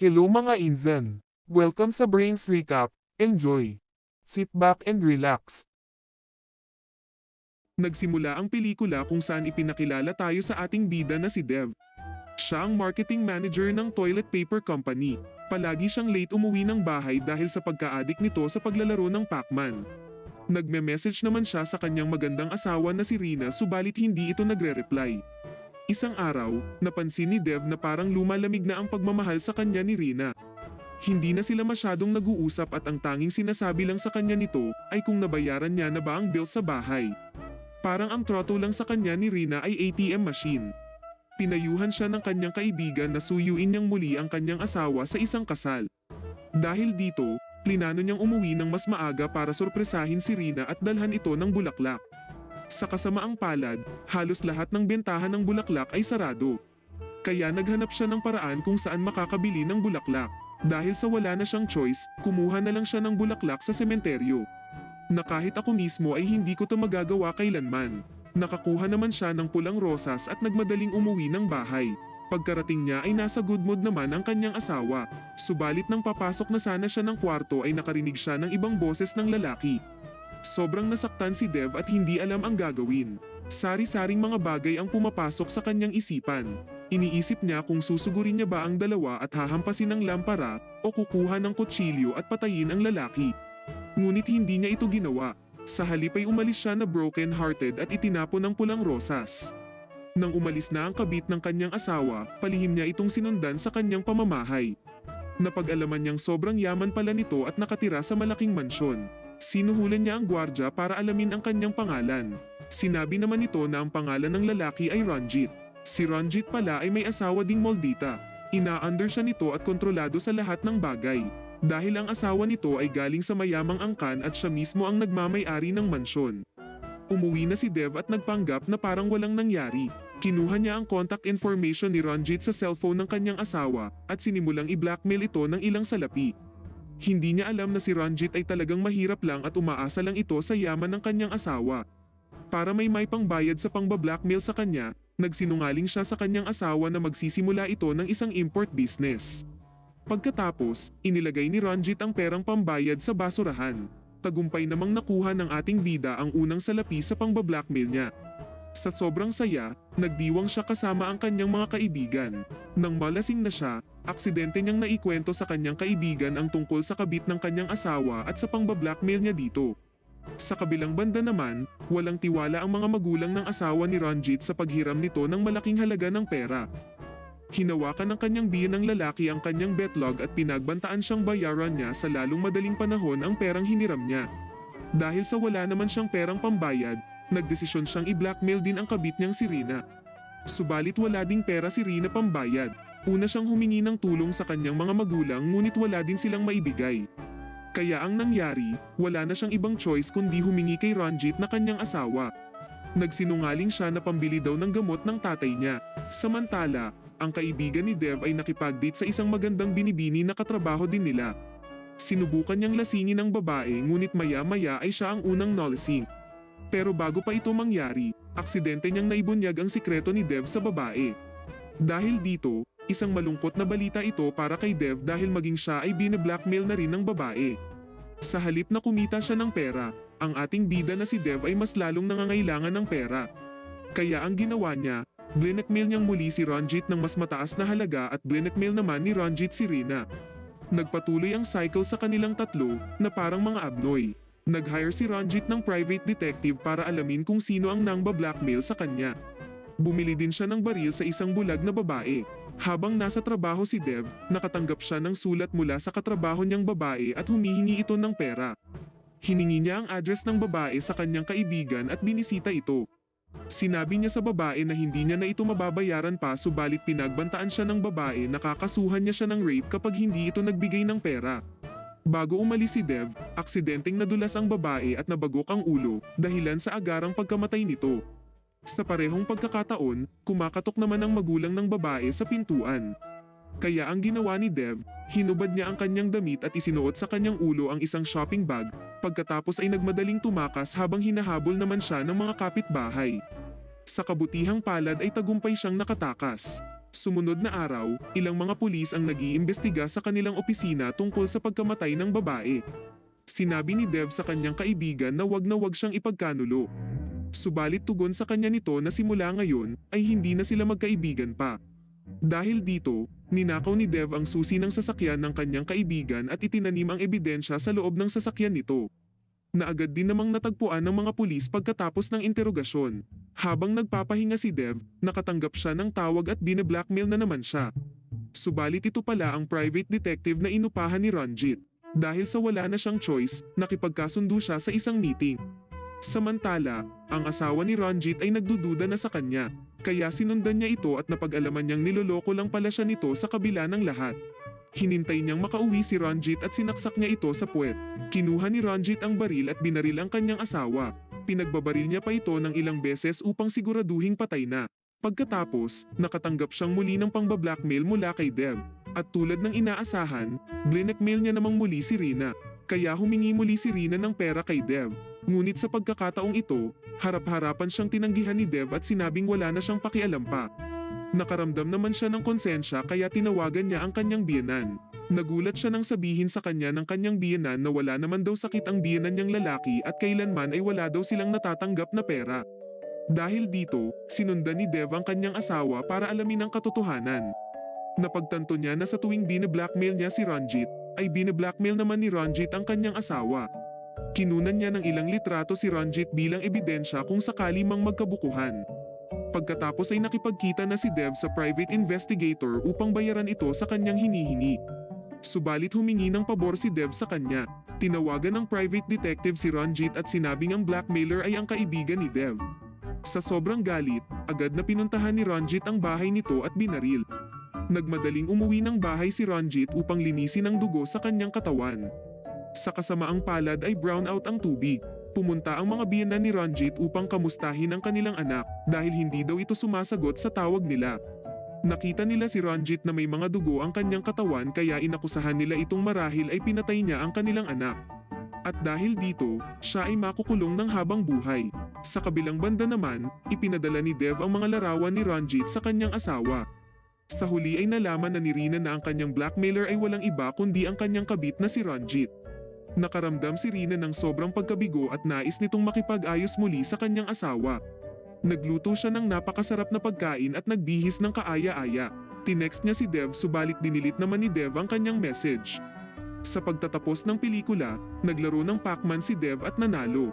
Hello mga Inzan! Welcome sa Brains Recap. Enjoy! Sit back and relax. Nagsimula ang pelikula kung saan ipinakilala tayo sa ating bida na si Dev. Siya ang marketing manager ng toilet paper company. Palagi siyang late umuwi ng bahay dahil sa pagka-addict nito sa paglalaro ng Pac-Man. Nagme-message naman siya sa kanyang magandang asawa na si Rina subalit hindi ito nagre-reply. Isang araw, napansin ni Dev na parang lumalamig na ang pagmamahal sa kanya ni Rina. Hindi na sila masyadong nag-uusap at ang tanging sinasabi lang sa kanya nito ay kung nabayaran niya na ba ang bill sa bahay. Parang ang troto lang sa kanya ni Rina ay ATM machine. Pinayuhan siya ng kanyang kaibigan na suyuin niyang muli ang kanyang asawa sa isang kasal. Dahil dito, plinano niyang umuwi ng mas maaga para sorpresahin si Rina at dalhan ito ng bulaklak. Sa kasamaang palad, halos lahat ng bentahan ng bulaklak ay sarado. Kaya naghanap siya ng paraan kung saan makakabili ng bulaklak. Dahil sa wala na siyang choice, kumuha na lang siya ng bulaklak sa sementeryo. Na kahit ako mismo ay hindi ko to magagawa kailanman. Nakakuha naman siya ng pulang rosas at nagmadaling umuwi ng bahay. Pagkarating niya ay nasa good mood naman ang kanyang asawa. Subalit nang papasok na sana siya ng kwarto ay nakarinig siya ng ibang boses ng lalaki. Sobrang nasaktan si Dev at hindi alam ang gagawin. Sari-saring mga bagay ang pumapasok sa kanyang isipan. Iniisip niya kung susugurin niya ba ang dalawa at hahampasin ng lampara o kukuha ng kutsilyo at patayin ang lalaki. Ngunit hindi niya ito ginawa. Sa halip ay umalis siya na broken-hearted at itinapon ng pulang rosas. Nang umalis na ang kabit ng kanyang asawa, palihim niya itong sinundan sa kanyang pamamahay. Napag-alaman niyang sobrang yaman pala nito at nakatira sa malaking mansyon. Sinuhulan niya ang gwardya para alamin ang kanyang pangalan. Sinabi naman nito na ang pangalan ng lalaki ay Ranjit. Si Ranjit pala ay may asawa ding Moldita. Ina-under siya nito at kontrolado sa lahat ng bagay. Dahil ang asawa nito ay galing sa mayamang angkan at siya mismo ang nagmamay-ari ng mansyon. Umuwi na si Dev at nagpanggap na parang walang nangyari. Kinuha niya ang contact information ni Ranjit sa cellphone ng kanyang asawa at sinimulang i-blackmail ito ng ilang salapi. Hindi niya alam na si Ranjit ay talagang mahirap lang at umaasa lang ito sa yaman ng kanyang asawa. Para may may pangbayad sa pangbablackmail sa kanya, nagsinungaling siya sa kanyang asawa na magsisimula ito ng isang import business. Pagkatapos, inilagay ni Ranjit ang perang pambayad sa basurahan. Tagumpay namang nakuha ng ating bida ang unang salapi sa pangbablackmail niya. Sa sobrang saya, nagdiwang siya kasama ang kanyang mga kaibigan. Nang malasing na siya, aksidente niyang naikwento sa kanyang kaibigan ang tungkol sa kabit ng kanyang asawa at sa pangbablackmail niya dito. Sa kabilang banda naman, walang tiwala ang mga magulang ng asawa ni Ranjit sa paghiram nito ng malaking halaga ng pera. Hinawakan ng kanyang biyan ng lalaki ang kanyang betlog at pinagbantaan siyang bayaran niya sa lalong madaling panahon ang perang hiniram niya. Dahil sa wala naman siyang perang pambayad, nagdesisyon siyang i-blackmail din ang kabit niyang si Rina. Subalit wala ding pera si Rina pambayad. Una siyang humingi ng tulong sa kanyang mga magulang ngunit wala din silang maibigay. Kaya ang nangyari, wala na siyang ibang choice kundi humingi kay Ranjit na kanyang asawa. Nagsinungaling siya na pambili daw ng gamot ng tatay niya. Samantala, ang kaibigan ni Dev ay nakipag-date sa isang magandang binibini na katrabaho din nila. Sinubukan niyang lasingin ang babae ngunit maya-maya ay siya ang unang nolasing. Pero bago pa ito mangyari, aksidente niyang naibunyag ang sikreto ni Dev sa babae. Dahil dito, isang malungkot na balita ito para kay Dev dahil maging siya ay binablackmail na rin ng babae. Sa halip na kumita siya ng pera, ang ating bida na si Dev ay mas lalong nangangailangan ng pera. Kaya ang ginawa niya, blinekmail niyang muli si Ranjit ng mas mataas na halaga at blinekmail naman ni Ranjit si Rina. Nagpatuloy ang cycle sa kanilang tatlo na parang mga abnoy. Nag-hire si Ranjit ng private detective para alamin kung sino ang nangba blackmail sa kanya. Bumili din siya ng baril sa isang bulag na babae. Habang nasa trabaho si Dev, nakatanggap siya ng sulat mula sa katrabaho niyang babae at humihingi ito ng pera. Hiningi niya ang address ng babae sa kanyang kaibigan at binisita ito. Sinabi niya sa babae na hindi niya na ito mababayaran pa subalit pinagbantaan siya ng babae na kakasuhan niya siya ng rape kapag hindi ito nagbigay ng pera. Bago umalis si Dev, aksidenteng nadulas ang babae at nabagok ang ulo dahilan sa agarang pagkamatay nito. Sa parehong pagkakataon, kumakatok naman ang magulang ng babae sa pintuan. Kaya ang ginawa ni Dev, hinubad niya ang kanyang damit at isinuot sa kanyang ulo ang isang shopping bag, pagkatapos ay nagmadaling tumakas habang hinahabol naman siya ng mga kapitbahay. Sa kabutihang palad ay tagumpay siyang nakatakas. Sumunod na araw, ilang mga pulis ang nag-iimbestiga sa kanilang opisina tungkol sa pagkamatay ng babae. Sinabi ni Dev sa kanyang kaibigan na wag na wag siyang ipagkanulo. Subalit tugon sa kanya nito na simula ngayon ay hindi na sila magkaibigan pa. Dahil dito, ninakaw ni Dev ang susi ng sasakyan ng kanyang kaibigan at itinanim ang ebidensya sa loob ng sasakyan nito. Naagad din namang natagpuan ng mga pulis pagkatapos ng interogasyon. Habang nagpapahinga si Dev, nakatanggap siya ng tawag at bine-blackmail na naman siya. Subalit ito pala ang private detective na inupahan ni Ranjit. Dahil sa wala na siyang choice, nakipagkasundo siya sa isang meeting. Samantala, ang asawa ni Ranjit ay nagdududa na sa kanya, kaya sinundan niya ito at napag-alaman niyang niloloko lang pala siya nito sa kabila ng lahat. Hinintay niyang makauwi si Ranjit at sinaksak niya ito sa puwet. Kinuha ni Ranjit ang baril at binaril ang kanyang asawa. Pinagbabaril niya pa ito ng ilang beses upang siguraduhing patay na. Pagkatapos, nakatanggap siyang muli ng pangbablackmail mula kay Dev. At tulad ng inaasahan, blinekmail niya namang muli si Rina. Kaya humingi muli si Rina ng pera kay Dev. Ngunit sa pagkakataong ito, harap-harapan siyang tinanggihan ni Dev at sinabing wala na siyang pakialam pa. Nakaramdam naman siya ng konsensya kaya tinawagan niya ang kanyang biyenan. Nagulat siya nang sabihin sa kanya ng kanyang biyenan na wala naman daw sakit ang biyenan niyang lalaki at kailanman ay wala daw silang natatanggap na pera. Dahil dito, sinundan ni Dev ang kanyang asawa para alamin ang katotohanan. Napagtanto niya na sa tuwing bine-blackmail niya si Ranjit, ay bine-blackmail naman ni Ranjit ang kanyang asawa. Kinunan niya ng ilang litrato si Ranjit bilang ebidensya kung sakali mang magkabukuhan. Pagkatapos ay nakipagkita na si Dev sa private investigator upang bayaran ito sa kanyang hinihingi. Subalit humingi ng pabor si Dev sa kanya. Tinawagan ng private detective si Ranjit at sinabing ang blackmailer ay ang kaibigan ni Dev. Sa sobrang galit, agad na pinuntahan ni Ranjit ang bahay nito at binaril. Nagmadaling umuwi ng bahay si Ranjit upang linisin ang dugo sa kanyang katawan. Sa kasamaang palad ay brown out ang tubig. Pumunta ang mga biyenan ni Ranjit upang kamustahin ang kanilang anak dahil hindi daw ito sumasagot sa tawag nila. Nakita nila si Ranjit na may mga dugo ang kanyang katawan kaya inakusahan nila itong marahil ay pinatay niya ang kanilang anak. At dahil dito, siya ay makukulong ng habang buhay. Sa kabilang banda naman, ipinadala ni Dev ang mga larawan ni Ranjit sa kanyang asawa. Sa huli ay nalaman na ni Rina na ang kanyang blackmailer ay walang iba kundi ang kanyang kabit na si Ranjit. Nakaramdam si Rina ng sobrang pagkabigo at nais nitong makipag-ayos muli sa kanyang asawa. Nagluto siya ng napakasarap na pagkain at nagbihis ng kaaya-aya. Tinext niya si Dev subalit dinilit naman ni Dev ang kanyang message. Sa pagtatapos ng pelikula, naglaro ng Pac-Man si Dev at nanalo.